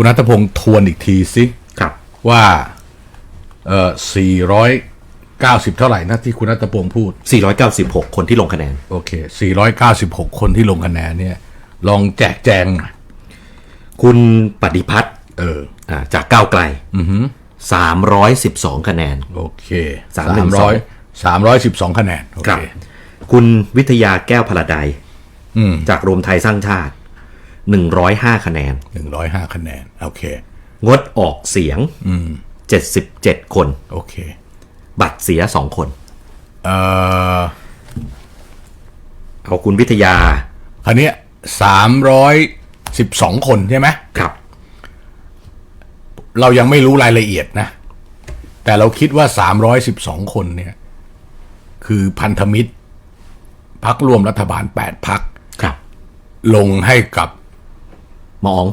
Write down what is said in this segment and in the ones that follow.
คุณนัทพงศ์ทวนอีกทีสิครับ ว่าเอ่อสี่ร้อยเก้าสิบเท่าไหร่นะที่คุณนัทพงศ์พูด 496 คนที่ลงคะแนน โอเคสี่ร้อยเก้าสิบหกคนที่ลงคะแนนเนี่ย ลองแจกแจงหน่อยคุณปฏิพัฒน์เออ อ่าจากก้าวไกล312 คะแนน โอเคสาสามมหนึ่งสร้อองยสามร้อยสิบสองคะแนน โอครัเคบคุณวิทยาแก้วพลาไดอืมจากรวมไทยสร้างชาติ 105 คะแนนหนึ่งร้อยห้าคะแนน โอเค งดออกเสียง77คน โอเค บัตรเสีย2คน เอ่อเอาคุณวิทยา คราวเนี้สามร้อยสิบสองคนใช่ไหมครับ เรายังไม่รู้รายละเอียดนะ แต่เราคิดว่า312คนเนี่ย คือพันธมิตรพักร่วมรัฐบาล8พักครับลงให้กับ หมออ๋อง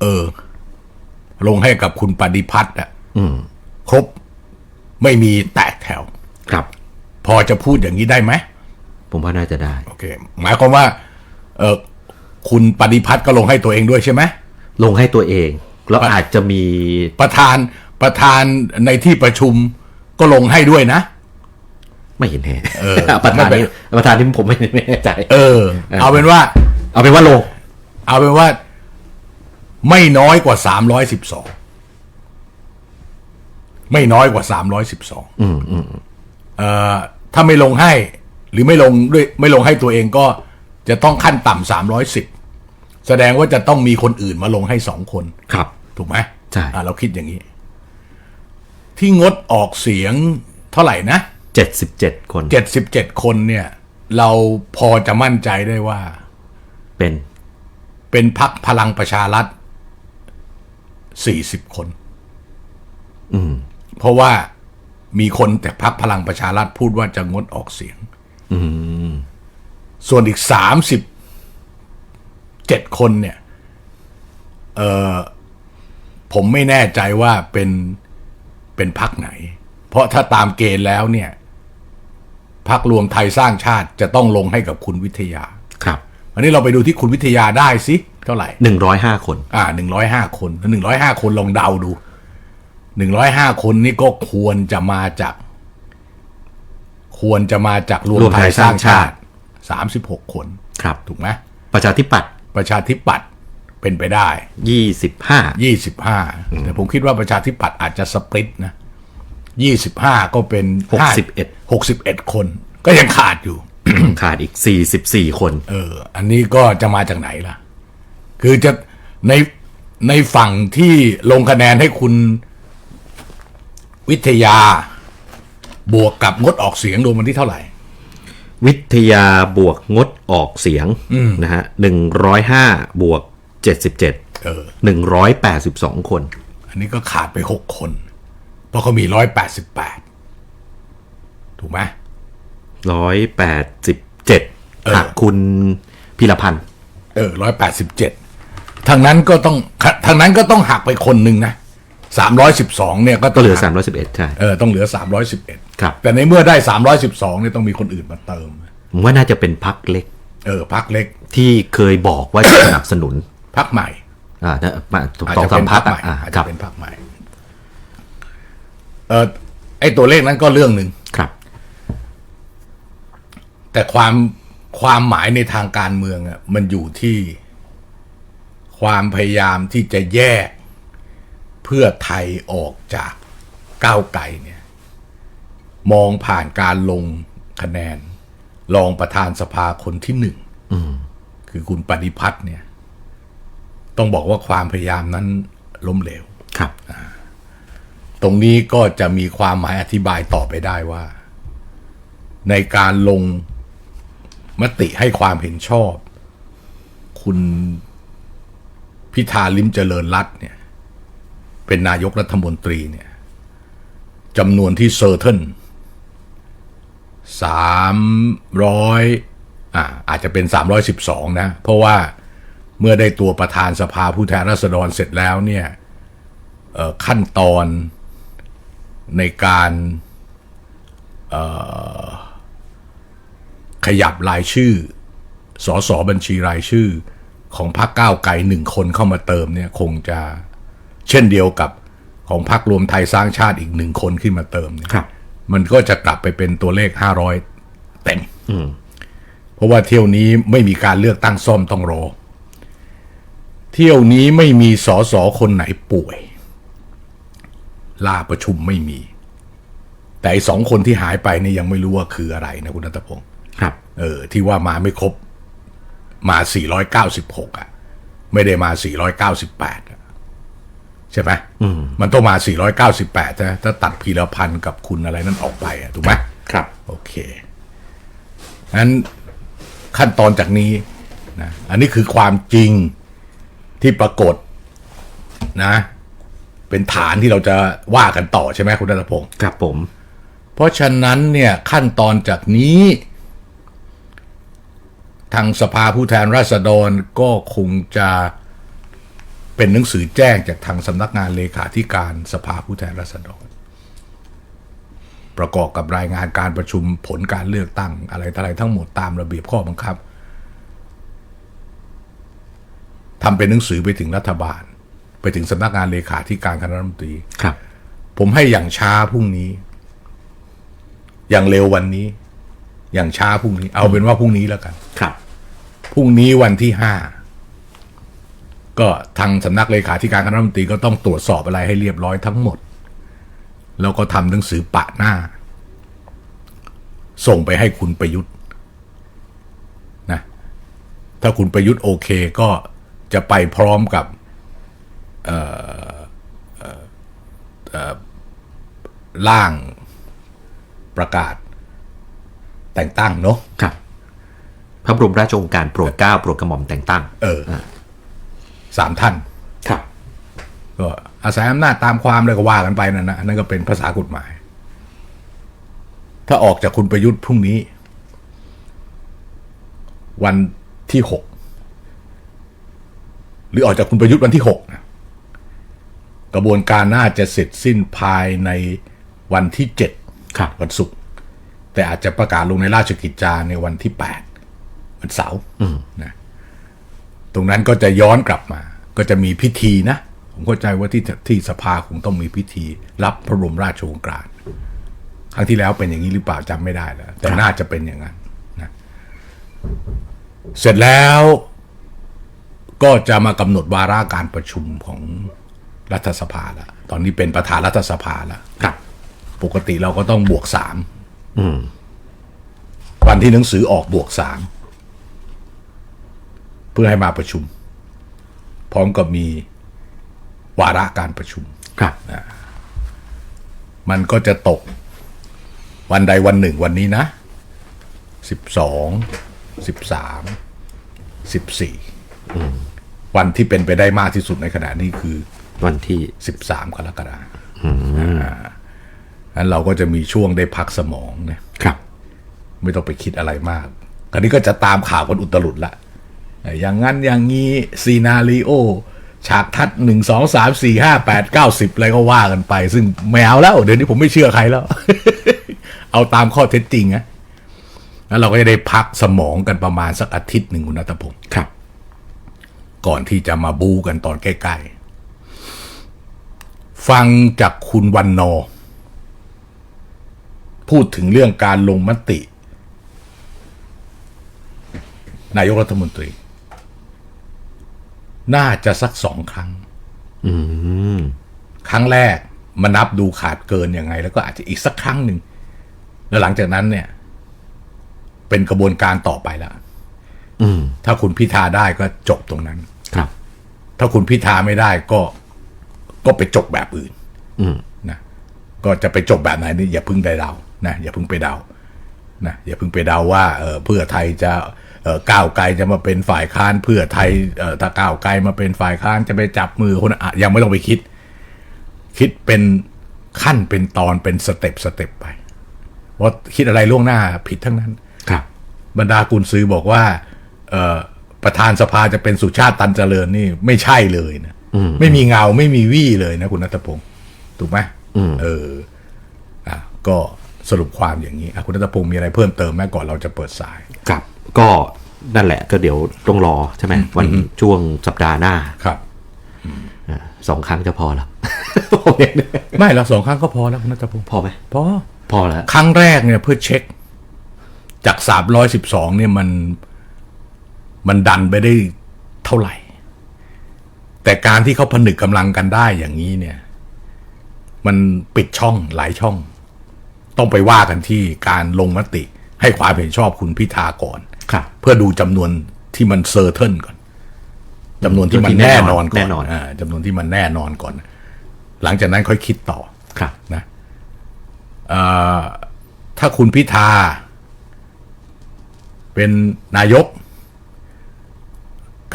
เออ ลงให้กับคุณปฏิพัฒน์อะอืมครบ ไม่มีแตกแถว ครับ พอจะพูดอย่างนี้ได้ไหม ผมว่าน่าจะได้ โอเค หมายความว่า เออคุณปฏิพัฒน์ก็ลงให้ตัวเองด้วยใช่ไหมลงให้ตัวเอง แล้วอาจจะมีประธานประธานในที่ประชุมก็ลงให้ด้วยนะ ไม่เห็นแน่เออประธานไม่นี้เป็นประธานที่ผมไม่ไม่แน่ใจ เออ เอาเป็นว่า เอาเป็นว่าลง เอาเป็นว่า ไม่น้อยกว่าสามร้อยสิบสองไม่น้อยกว่าสามร้อยสิบสองเอ่อถ้าไม่ลงให้ หรือไม่ลงด้วยไม่ลงให้ตัวเองก็จะต้องขั้นต่ำสามร้อยสิบแสดงว่าจะต้องมีคนอื่นมาลงให้สองคน ครับ ถูกไหมใช่อะเราคิดอย่างนี้ ที่งดออกเสียงเท่าไหร่นะ77คนเจ็ดสิบเจ็ดคนเนี่ย เราพอจะมั่นใจได้ว่า เป็น เป็นพักพลังประชารัฐ สี่สิบคน อืม เพราะว่ามีคนแต่พักพลังประชารัฐพูดว่าจะงดออกเสียง อืม ส่วนอีกสามสิบเจ็ดคนเนี่ย เออผมไม่แน่ใจว่าเป็นเป็นพักไหน เพราะถ้าตามเกณฑ์แล้วเนี่ยพักรวมไทยสร้างชาติจะต้องลงให้กับคุณวิทยา ครับ อันนี้เราไปดูที่คุณวิทยาได้สิ เท่าไหร่105คน อ่าหนึ่งร้อยห้าคนหนึ่งร้อยห้าคนลองเดาดูหนึ่งร้อยห้าคนนี่ก็ควรจะมาจาก ควรจะมาจากรวมรวมไทไทยยสร้างชาสร้างชาติติสามสิบหกคนครับถูกไหมประชาธิปัตย์ประชาธิปัตย์เป็นไปได้25ยี่สิบห้าแต่ผมคิดว่าประชาธิปัตย์อาจจะสปริตนะยี่สิบห้าก็เป็น61หกสิบเอ็ดคน ก็ยังขาดอยู่ ขาดอีก44คน เออ อันนี้ก็จะมาจากไหนล่ะ คือจะในในฝั่งที่ลงคะแนนให้คุณวิทยา บวกกับงดออกเสียงรวมมันที่เท่าไหร่ วิทยาบวกงดออกเสียงนะฮะ105บวก77เออ182คน อันนี้ก็ขาดไปหกคน เพราะเขามีร้อยแปดสิบแปดถูกไหม187หักคุณพิรพันธ์เออร้อยแปดสิบเจ็ด ทางนั้นก็ต้องทางนั้นก็ต้องหักไปคนหนึ่งนะสามร้อยสิบสองเนี่ยก็ก็ต้องเหลือหัก311 ใช่ เออต้องเหลือสามร้อยสิบเอ็ดครับ แต่ในเมื่อได้สามร้อยสิบสองเนี่ยต้องมีคนอื่นมาเติม ผมว่าน่าจะเป็นพักเล็กเออพักเล็กที่เคยบอกว่าจะสนับสนุน พักใหม่ อ่านะมาอาจสองจะสาเป็มนพัพักกใหม่ อ่าอาจครัจะบเป็นพักใหม่ เออไอตัวเลขนั้นก็เรื่องหนึ่ง ครับ แต่ความความหมายในทางการเมืองอะมันอยู่ที่ ความพยายามที่จะแยกเพื่อไทยออกจากก้าวไกลเนี่ยมองผ่านการลงคะแนน รองประธานสภาคนที่หนึ่งคือคุณปฏิพัฒน์เนี่ย ต้องบอกว่าความพยายามนั้นล้มเหลวครับตรงนี้ก็จะมีความหมายอธิบายต่อไปได้ว่า ในการลงมติให้ความเห็นชอบ คุณ พิธาลิมเจริญรัตเนี่ย เป็นนายกรัฐมนตรีเนี่ยจำนวนที่เซอร์เทนสามร้อยอ่าอาจจะเป็นสามร้อยสิบสองนะ เพราะว่าเมื่อได้ตัวประธานสภาผู้แทนราษฎรเสร็จแล้วเนี่ยขั้นตอนในการขยับรายชื่อสอสอบัญชีรายชื่อ ของพรรคก้าวไกลหนึ่งคนเข้ามาเติมเนี่ยคงจะเช่นเดียวกับของพรรครวมไทยสร้างชาติอีกหนึ่งคนขึ้นมาเติมเนี่ยครับมันก็จะกลับไปเป็นตัวเลขห้าร้อยเต็มเพราะว่าเที่ยวนี้ไม่มีการเลือกตั้งซ่อมต้องรอ เที่ยวนี้ไม่มีสอสอคนไหนป่วย ลาประชุมไม่มี แต่ไอ้สองคนที่หายไปเนี่ยยังไม่รู้ว่าคืออะไรนะคุณนัทพงศ์ครับ เออ ที่ว่ามาไม่ครบ มา 496 อะ ไม่ได้มา 498อะใช่ไหมมันต้องมา 498นะถ้าตัดพีรพันธ์กับคุณอะไรนั่นออกไปอะถูกไหมครับ โอเคงั้นขั้นตอนจากนี้นะอันนี้คือความจริงที่ปรากฏนะ เป็นฐานที่เราจะว่ากันต่อใช่ไหมคุณนัทพงศ์ครับผม เพราะฉะนั้นเนี่ยขั้นตอนจากนี้ ทางสภาผู้แทนราษฎรก็คงจะเป็นหนังสือแจ้งจากทางสำนักงานเลขาธิการสภาผู้แทนราษฎร ประกอบกับรายงานการประชุมผลการเลือกตั้งอะไรต่ออะไรทั้งหมดตามระเบียบข้อบังคับทำเป็นหนังสือไปถึงรัฐบาล ไปถึงสำนักงานเลขาธิการคณะรัฐมนตรีครับ ผมให้อย่างช้าพรุ่งนี้ อย่างเร็ววันนี้ อย่างช้าพรุ่งนี้ เอาเป็นว่าพรุ่งนี้แล้วกัน ครับ พรุ่งนี้วันที่ห้าก็ทางสำนักเลขาธิการคณะรัฐมนตรีก็ต้องตรวจสอบอะไรให้เรียบร้อยทั้งหมด แล้วก็ทำหนังสือปะหน้า ส่งไปให้คุณประยุทธ์นะถ้าคุณประยุทธ์โอเคก็จะไปพร้อมกับร่างประกาศแต่งตั้งเนาะครับ พระบรมราชโองการโปรดเกล้าโปรดกระหม่อมแต่งตั้ง เออสามท่านครับ ก็อาศัยอำนาจตามความเลยก็ว่ากันไปนั่นนะนั่นก็เป็นภาษากฎหมาย ถ้าออกจากคุณประยุทธ์พรุ่งนี้ วันที่หกหรือออกจากคุณประยุทธ์วันที่หกนะกระบวนการน่าจะเสร็จสิ้นภายในวันที่เจ็ดครับวันศุกร์แต่อาจจะประกาศลงในราชกิจจาในวันที่แปด วันเสาร์นะตรงนั้นก็จะย้อนกลับมา ก็จะมีพิธีนะ ผมเข้าใจว่าที่ที่สภาคงต้องมีพิธี รับพระบรมราชโองการ ครั้งที่แล้วเป็นอย่างนี้หรือเปล่าจำไม่ได้แล้ว แต่น่าจะเป็นอย่างนั้นนะเสร็จแล้วก็จะมากำหนดวาระการประชุมของรัฐสภาแล้วตอนนี้เป็นประธานรัฐสภาแล้วครับ ปกติเราก็ต้องบวกสามอืมวันที่หนังสือออกบวกสาม เพื่อให้มาประชุม พร้อมกับมีวาระการประชุมครับมันก็จะตก วันใดวันหนึ่งวันนี้นะสิบสองสิบสามสิบสี่วันที่เป็นไปได้มากที่สุดในขณะนี้คือ วันที่สิบสามกรกฎาคมอ่างั้นเราก็จะมีช่วงได้พักสมองเนี่ยครับ ไม่ต้องไปคิดอะไรมากคราวนี้ก็จะตามข่าวกันอุตลุดละ อย่างนั้นอย่างนี้ซีนารีโอฉากทัดหนึ่งสองสามสี่ห้าแปดเก้าสิบอะไรก็ว่ากันไป ซึ่งไม่เอาแล้ว เดี๋ยวนี้ผมไม่เชื่อใครแล้ว เอาตามข้อเท็จจริงนะแล้วเราก็จะได้พักสมองกันประมาณสักอาทิตย์หนึ่งคุณนัทพงศ์ครับ ก่อนที่จะมาบูกันตอนใกล้ๆ ฟังจากคุณวันนอร์พูดถึงเรื่องการลงมติ นายกรัฐมนตรี น่าจะสักสองครั้งอืมครั้งแรกมานับดูขาดเกินยังไง แล้วก็อาจจะอีกสักครั้งหนึ่งแล้วหลังจากนั้นเนี่ย เป็นกระบวนการต่อไปแล้วอืมถ้าคุณพิธาได้ก็จบตรงนั้น ครับ ถ้าคุณพิธาไม่ได้ก็ก็ไปจบแบบอื่นอืมนะก็จะไปจบแบบไหนนี่อย่าเพึ่งได้เดานะอย่าเพึ่งไปเดานะอย่าเพึ่งไปเดาว่าเออเพื่อไทยจะเออ ก้าวไกลจะมาเป็นฝ่ายค้านเพื่อไทยเออถ้าก้าวไกลมาเป็นฝ่ายค้านจะไปจับมือคนอะยังไม่ต้องไปคิด คิดเป็นขั้นเป็นตอนเป็นสเต็ปสเต็ปไปว่าคิดอะไรล่วงหน้าผิดทั้งนั้น ครับ บรรดากุนซือบอกว่าเอ่อประธานสภาจะเป็นสุชาติตันเจริญนี่ไม่ใช่เลยนะไม่มีเงาไม่มีวี่เลยนะคุณนัทพงศ์ถูกไหมเอออะก็ สรุปความอย่างนี้อะคุณนัทพงศ์มีอะไรเพิ่มเติมไหมก่อนเราจะเปิดสายครับก็นั่นแหละก็เดี๋ยวต้องรอใช่ไหมวันช่วงสัปดาห์หน้าครับอ่าสองครั้งจะพอแล้วผมเนี่ยไม่ละสองครั้งก็พอแล้วคุณนัทพงศ์พอไหมพอพอแล้วครั้งแรกเนี่ยเพื่อเช็ค จากสามร้อยสิบสองเนี่ยมันมันดันไปได้เท่าไหร่ แต่การที่เขาผนึกกำลังกันได้อย่างนี้เนี่ย มันปิดช่องหลายช่อง ต้องไปว่ากันที่การลงมติให้ความเห็นชอบคุณพิธาก่อนเพื่อดูจำนวนที่มันเซอร์เทิลก่อนจำนวนที่มันแน่นอนก่อนจำนวนที่มันแน่นอนก่อน หลังจากนั้นค่อยคิดต่อครันะถ้าคุณพิธา เป็นนายก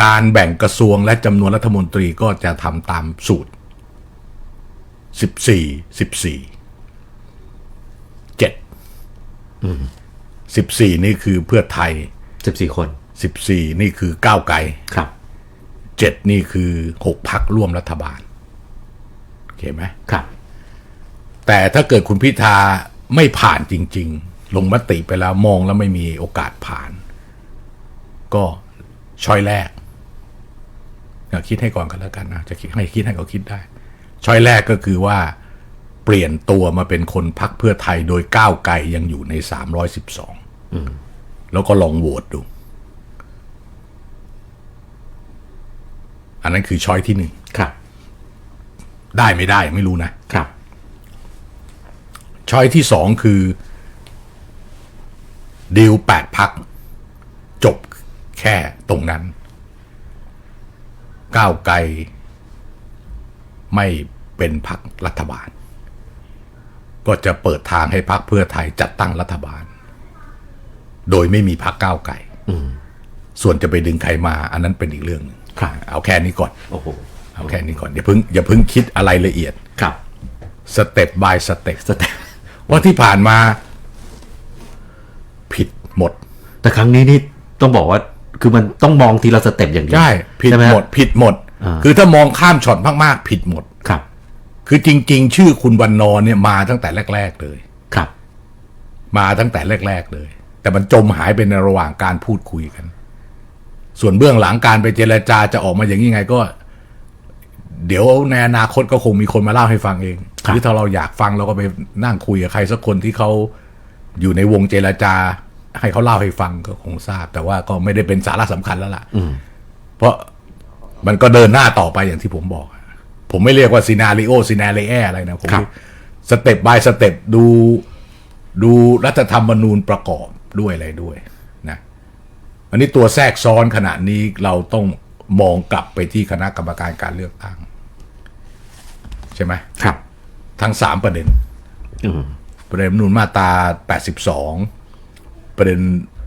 การแบ่งกระทรวงและจำนวนรัฐมนตรีก็จะทำตามสูตร 14 14 สิบสี่นี่คือเพื่อไทยสิบสี่คนสิบสี่นี่คือก้าวไกลครับเจ็ดนี่คือหกพักร่วมรัฐบาลโอเคไหมครับ แต่ถ้าเกิดคุณพิธาไม่ผ่านจริง ๆ ลงมติไปแล้วมองแล้วไม่มีโอกาสผ่าน ก็ช้อยแรกอยากคิดให้ก่อนกันแล้วกันนะจะคิดให้คิดให้ก็คิดได้ช้อยแรกก็คือว่า เปลี่ยนตัวมาเป็นคนพักเพื่อไทยโดยก้าวไกลยังอยู่ในสามร้อยสิบสองแล้วก็ลองโหวตดู อันนั้นคือช้อยที่หนึ่งครับ ได้ไม่ได้ไม่รู้นะครับช้อยที่สองคือดีลแปดพัก จบแค่ตรงนั้น ก้าวไกล ไม่เป็นพักรัฐบาล ก็จะเปิดทางให้พักเพื่อไทยจัดตั้งรัฐบาล โดยไม่มีพักก้าวไกลส่วนจะไปดึงใครมา อันนั้นเป็นอีกเรื่องหนึ่งครับเอาแค่นี้ก่อนโอ้โหเอาแค่นี้ก่อนอย่าเพิ่งอย่าเพิ่งคิดอะไรละเอียดครับสเต็ป by สเต็ปสเต็ปว่าที่ผ่านมา ผิดหมด แต่ครั้งนี้นี่ต้องบอกว่าคือมันต้องมองทีละสเต็ปอย่างเดียวใช่ผิดใช่ไหมด ผิดหมดอ่าคือถ้ามองข้ามช็อตมากๆ ผิดหมด ครับคือจริง ๆ ชื่อคุณวันนอร์เนี่ยมาตั้งแต่แรก ๆ เลยครับ มาตั้งแต่แรก ๆ เลย แต่มันจมหายไปในระหว่างการพูดคุยกัน ส่วนเบื้องหลังการไปเจรจาจะออกมาอย่างนี้ไงก็ เดี๋ยวในอนาคตก็คงมีคนมาเล่าให้ฟังเองครับหรือถ้าเราอยากฟังเราก็ไปนั่งคุยกับใครสักคนที่เขาอยู่ในวงเจรจา ให้เขาเล่าให้ฟังก็คงทราบ แต่ว่าก็ไม่ได้เป็นสาระสำคัญแล้วล่ะเพราะมันก็เดินหน้าต่อไปอย่างที่ผมบอก ผมไม่เรียกว่าซีนารีโอซีนารีแออะไรนะ ผมครับสเต็ปบายสเต็ปดูดูรัฐธรรมนูญประกอบด้วยอะไรด้วยนะอันนี้ตัวแทรกซ้อนขณะนี้เราต้องมองกลับไปที่คณะกรรมการการเลือกตั้ง ใช่ไหมครับ ทั้งสามประเด็นอืมประเด็นรัฐธรรมนูญมาตรา 82 ประเด็น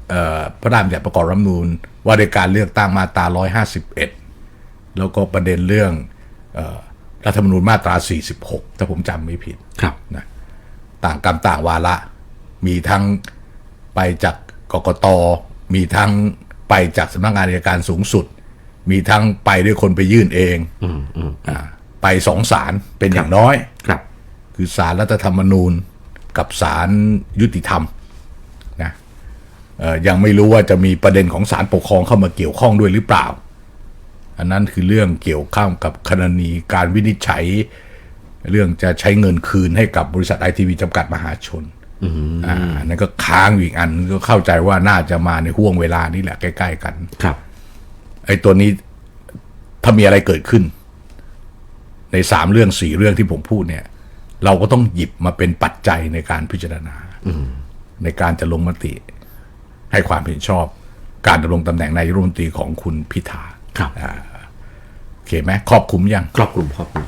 เอ่อพระราชบัญญัติประกอบรัฐธรรมนูญว่าด้วยการเลือกตั้งมาตรา 151 แล้วก็ประเด็นเรื่องเอ่อ รัฐธรรมนูญมาตรา 46 ถ้าผมจำไม่ผิดครับนะต่างกรรมต่างวาระ มีทั้งไปจากกกต มีทั้งไปจากสำนักงานอัยการสูงสุด มีทั้งไปด้วยคนไปยื่นเองอืมอืมอ่าไปสองศาลเป็นอย่างน้อยครับ คือศาลรัฐธรรมนูญกับศาลยุติธรรมนะเอ่อยังไม่รู้ว่าจะมีประเด็นของศาลปกครองเข้ามาเกี่ยวข้องด้วยหรือเปล่า อันนั้นคือเรื่องเกี่ยวข้องกับคณนีการวินิจฉัย เรื่องจะใช้เงินคืนให้กับบริษัทไอทีวีจำกัดมหาชนอ่าอันนั้นก็ค้างอยู่อีกอันนึงก็เข้าใจว่าน่าจะมาในห่วงเวลานี้แหละใกล้ ๆ กัน ครับ ไอ้ตัวนี้ถ้ามีอะไรเกิดขึ้น ในสามเรื่องสี่เรื่องที่ผมพูดเนี่ย เราก็ต้องหยิบมาเป็นปัจจัยในการพิจารณาในการจะลงมติ ให้ความเห็นชอบ การดำรงตำแหน่งนายกรัฐมนตรีของคุณพิธาครับโอ เคไหมครอบคลุมยังครอบคลุมครอบคลุม